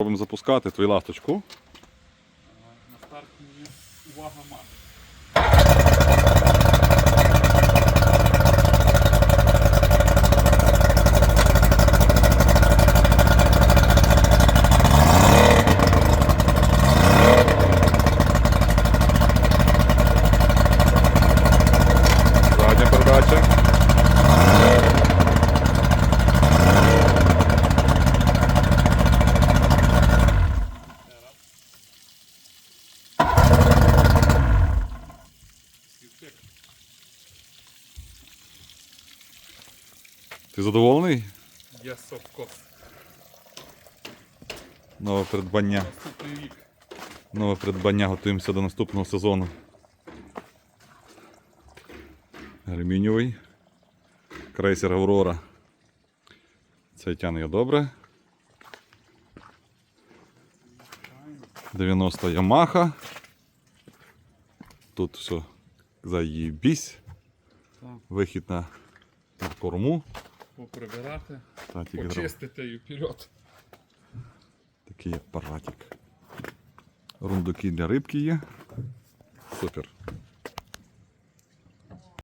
Робимо запускати твою ласточку. На старт мені увага мати. Задня передача. Світик. Ти задоволений? Of course. Нове придбання. Наступний рік. Нове придбання. Готуємося до наступного сезону. Алюмінієвий. Крейсер Аврора. Це тягне добре. 90 Ямаха. Тут все заїбісь. Так. Вихід на, на корму. Поприбирати, Татік почистити і вперед. Такий апаратик. Рундуки для рибки є. Супер.